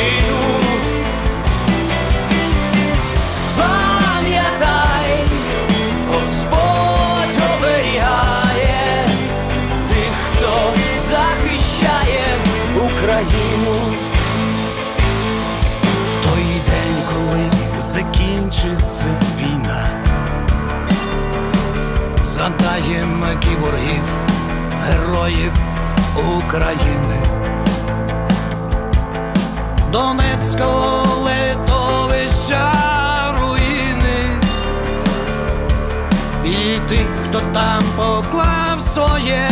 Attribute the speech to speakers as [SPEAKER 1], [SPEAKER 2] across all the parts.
[SPEAKER 1] Батьківщину. Пам'ятай, Господь оберігає тих, хто захищає Україну.
[SPEAKER 2] В той день, коли закінчиться війна, задаєм кіборгів, героїв України, Донецького литовища руїни, і тих, хто там поклав своє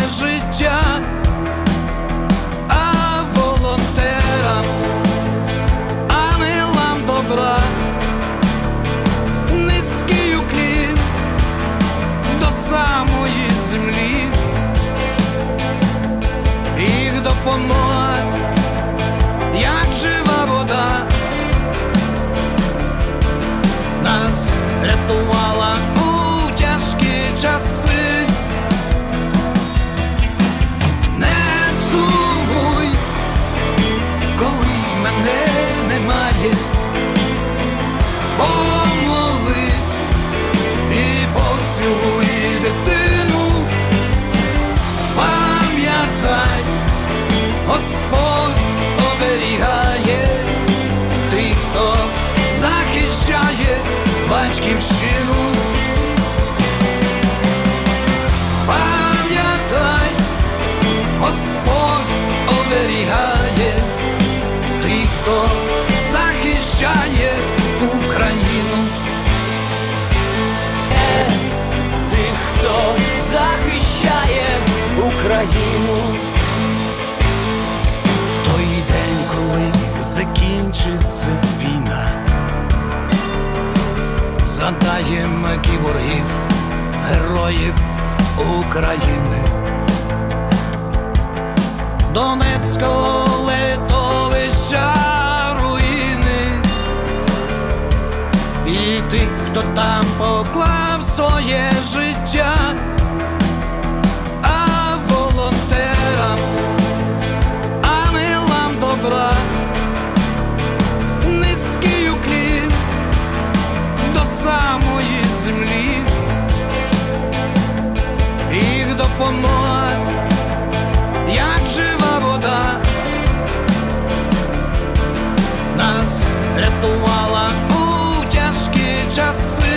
[SPEAKER 2] Україну. В той день, коли закінчиться війна, задаєм кіборгів, героїв України, Донецького литовища руїни, і тих, хто там поклав своє життя, just